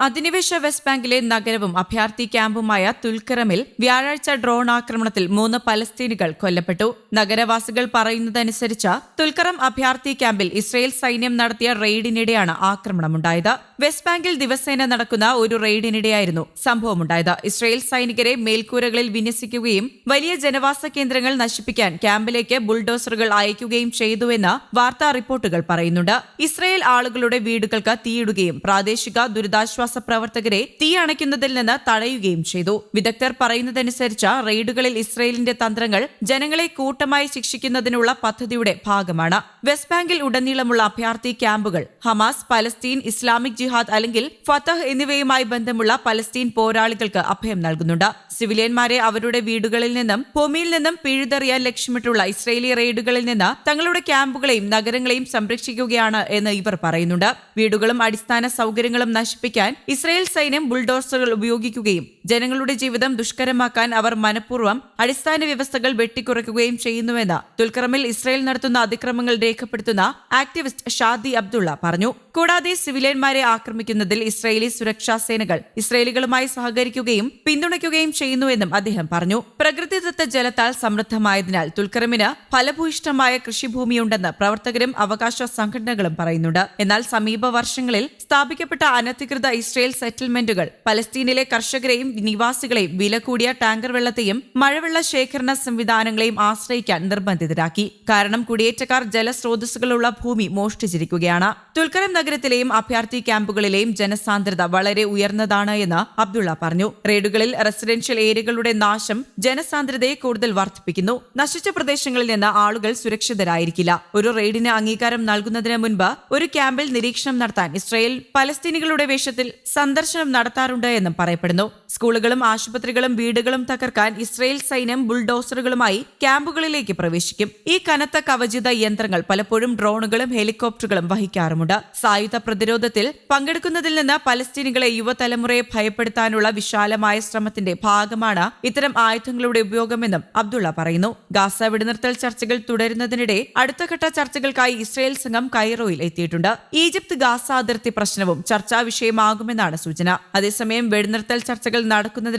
അധിനിവേശ വെസ്റ്റ് ബാങ്കിലെ നഗരവും അഭയാർത്ഥി ക്യാമ്പുമായ തുൽക്കറമിൽ വ്യാഴാഴ്ച ഡ്രോൺ ആക്രമണത്തിൽ മൂന്ന് പലസ്തീനികൾ കൊല്ലപ്പെട്ടു. നഗരവാസികൾ പറയുന്നതനുസരിച്ച് തുൽക്കറം അഭയാർത്ഥി ക്യാമ്പിൽ ഇസ്രയേൽ സൈന്യം നടത്തിയ റെയ്ഡിനിടെയാണ് ആക്രമണമുണ്ടായത്. വെസ്റ്റ് ബാങ്കിൽ ദിവസേന നടക്കുന്ന ഒരു റെയ്ഡിനിടെയായിരുന്നു സംഭവമുണ്ടായത്. ഇസ്രയേൽ സൈനികരെ മേൽക്കൂരകളിൽ വിന്യസിക്കുകയും വലിയ ജനവാസ കേന്ദ്രങ്ങൾ നശിപ്പിക്കാൻ ക്യാമ്പിലേക്ക് ബുൾഡോസറുകൾ അയക്കുകയും ചെയ്തുവെന്ന് വാർത്താ റിപ്പോർട്ടുകൾ പറയുന്നുണ്ട്. ഇസ്രയേൽ ആളുകളുടെ വീടുകൾക്ക് തീയിടുകയും പ്രാദേശിക ദുരിതാശ്വാസ പ്രവർത്തകരെ തീ അണയ്ക്കുന്നതിൽ നിന്ന് തടയുകയും ചെയ്തു. വിദഗ്ധർ പറയുന്നതനുസരിച്ച് റെയ്ഡുകളിൽ ഇസ്രയേലിന്റെ തന്ത്രങ്ങൾ ജനങ്ങളെ കൂട്ടമായി ശിക്ഷിക്കുന്നതിനുള്ള പദ്ധതിയുടെ ഭാഗമാണ്. വെസ്റ്റ് ബാങ്കിൽ ഉടനീളമുള്ള അഭയാർത്ഥി ക്യാമ്പുകൾ ഹമാസ് പലസ്തീൻ ഇസ്ലാമിക് ജിഹാദ് അല്ലെങ്കിൽ ഫത്തഹ് എന്നിവയുമായി ബന്ധമുള്ള പലസ്തീൻ പോരാളികൾക്ക് അഭയം നൽകുന്നുണ്ട്. സിവിലിയന്മാരെ അവരുടെ വീടുകളിൽ നിന്നും ഭൂമിയിൽ നിന്നും പിഴുതെറിയാൻ ലക്ഷ്യമിട്ടുള്ള ഇസ്രയേലി റെയ്ഡുകളിൽ നിന്ന് തങ്ങളുടെ ക്യാമ്പുകളെയും നഗരങ്ങളെയും സംരക്ഷിക്കുകയാണ് എന്ന് ഇവർ പറയുന്നുണ്ട്. വീടുകളും അടിസ്ഥാന സൗകര്യങ്ങളും നശിപ്പിക്കാൻ ഇസ്രയേൽ സൈന്യം ബുൾഡോസറുകൾ ഉപയോഗിക്കുകയും ജനങ്ങളുടെ ജീവിതം ദുഷ്കരമാക്കാൻ അവർ മനഃപൂർവം അടിസ്ഥാന വ്യവസ്ഥകൾ വെട്ടിക്കുറയ്ക്കുകയും ചെയ്യുന്നുവെന്ന് തുൽക്കറമിൽ ഇസ്രായേൽ നടത്തുന്ന അതിക്രമങ്ങൾ രേഖപ്പെടുത്തുന്ന ആക്ടിവിസ്റ്റ് ഷാദി അബ്ദുള്ള പറഞ്ഞു. കൂടാതെ സിവിലിയന്മാരെ ആക്രമിക്കുന്നതിൽ ഇസ്രയേലി സുരക്ഷാ സേനകൾ ഇസ്രയേലികളുമായി സഹകരിക്കുകയും പിന്തുണയ്ക്കുകയും ചെയ്യുന്നുവെന്നും അദ്ദേഹം പറഞ്ഞു. പ്രകൃതിദത്ത ജലത്താൽ സമൃദ്ധമായതിനാൽ തുൽക്കറമിന് ഫലഭൂയിഷ്ഠമായ കൃഷിഭൂമിയുണ്ടെന്ന് പ്രവർത്തകരും അവകാശ സംഘടനകളും പറയുന്നുണ്ട്. എന്നാൽ സമീപ വർഷങ്ങളിൽ സ്ഥാപിക്കപ്പെട്ട അനധികൃത ഇസ്രയേൽ സെറ്റിൽമെന്റുകൾ പലസ്തീനിലെ കർഷകരെയും നിവാസികളെയും വില കൂടിയ ടാങ്കർ വെള്ളത്തെയും മഴവെള്ള ശേഖരണ സംവിധാനങ്ങളെയും ആശ്രയിക്കാൻ നിർബന്ധിതരാക്കി. കാരണം കുടിയേറ്റക്കാർ ജലസ്രോതസ്സുകളുള്ള ഭൂമി മോഷ്ടിച്ചിരിക്കുകയാണ്. തുൽക്കരം നഗരത്തിലെയും അഭയാർത്ഥി ക്യാമ്പുകളിലെയും ജനസാന്ദ്രത വളരെ ഉയർന്നതാണ് എന്ന് അബ്ദുള്ള പറഞ്ഞു. റെയ്ഡുകളിൽ റെസിഡൻഷ്യൽ ഏരിയകളുടെ നാശം ജനസാന്ദ്രതയെ കൂടുതൽ വർദ്ധിപ്പിക്കുന്നു. നശിച്ച പ്രദേശങ്ങളിൽ നിന്ന് ആളുകൾ സുരക്ഷിതരായിരിക്കില്ല. ഒരു റെയ്ഡിന് അംഗീകാരം നൽകുന്നതിന് മുൻപ് ഒരു ക്യാമ്പിൽ നിരീക്ഷണം നടത്താൻ ഇസ്രയേൽ പലസ്തീനികളുടെ വേഷത്തിൽ സന്ദർശനം നടത്താറുണ്ട് എന്നും പറയപ്പെടുന്നു. സ്കൂളുകളും ആശുപത്രികളും വീടുകളും തകർക്കാൻ ഇസ്രയേൽ സൈന്യം ബുൾഡോസറുകളുമായി ക്യാമ്പുകളിലേക്ക് പ്രവേശിക്കും. ഈ കനത്ത കവചിത യന്ത്രങ്ങൾ പലപ്പോഴും ഡ്രോണുകളും ഹെലികോപ്റ്ററുകളും വഹിക്കാറുമുണ്ട്. സായുധ പ്രതിരോധത്തിൽ പങ്കെടുക്കുന്നതിൽ നിന്ന് പലസ്തീനികളെ യുവതലമുറയെ ഭയപ്പെടുത്താനുള്ള വിശാലമായ ശ്രമത്തിന്റെ ഭാഗമാണ് ഇത്തരം ആയുധങ്ങളുടെ ഉപയോഗമെന്നും അബ്ദുള്ള പറയുന്നു. ഗാസ വെടിനിർത്തൽ ചർച്ചകൾ തുടരുന്നതിനിടെ അടുത്തഘട്ട ചർച്ചകൾക്കായി ഇസ്രയേൽ സംഘം കൈറോയിൽ എത്തിയിട്ടുണ്ട്. ഈജിപ്ത് ഗാസ അതിർത്തി പ്രശ്നവും ചർച്ചാ വിഷയമാകുമെന്നാണ് സൂചന. അതേസമയം വെടിനിർത്തൽ ചർച്ചകൾ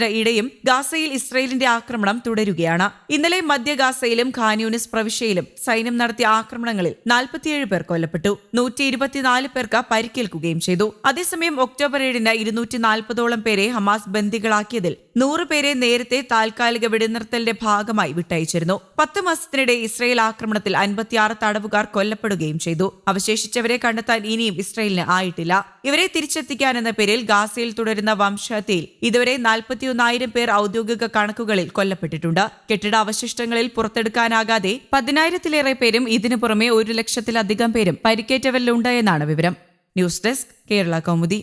ഇടയും ഗാസയിൽ ഇസ്രയേലിന്റെ ആക്രമണം തുടരുകയാണ്. ഇന്നലെ മധ്യ ഗാസയിലും ഖാനൂനിസ് പ്രവിശ്യയിലും സൈന്യം നടത്തിയ ആക്രമണങ്ങളിൽ നാൽപ്പത്തിയേഴ് പേർ കൊല്ലപ്പെട്ടു. നൂറ്റി ഇരുപത്തിനാല് പേർക്ക് പരിക്കേൽക്കുകയും ചെയ്തു. അതേസമയം ഒക്ടോബർ ഏഴിന് ഇരുന്നൂറ്റി നാൽപ്പതോളം പേരെ ഹമാസ് ബന്ദികളാക്കിയതിൽ നൂറ് പേരെ നേരത്തെ താൽക്കാലിക വെടിനിർത്തലിന്റെ ഭാഗമായി വിട്ടയച്ചിരുന്നു. പത്ത് മാസത്തിനിടെ ഇസ്രയേൽ ആക്രമണത്തിൽ അൻപത്തിയാറ് തടവുകാർ കൊല്ലപ്പെടുകയും ചെയ്തു. അവശേഷിച്ചവരെ കണ്ടെത്താൻ ഇനിയും ഇസ്രയേലിന് ആയിട്ടില്ല. ഇവരെ തിരിച്ചെത്തിക്കാൻ എന്ന പേരിൽ ഗാസയിൽ തുടരുന്ന വംശഹത്യയിൽ ഇതുവരെ നാൽപ്പത്തിയൊന്നായിരം പേർ ഔദ്യോഗിക കണക്കുകളിൽ കൊല്ലപ്പെട്ടിട്ടുണ്ട്. കെട്ടിട അവശിഷ്ടങ്ങളിൽ പുറത്തെടുക്കാനാകാതെ പതിനായിരത്തിലേറെ പേരും ഇതിനു പുറമെ ഒരു ലക്ഷത്തിലധികം പേരും പരിക്കേറ്റവരിലുണ്ട് എന്നാണ് വിവരം. News desk Kerala Kaumudi.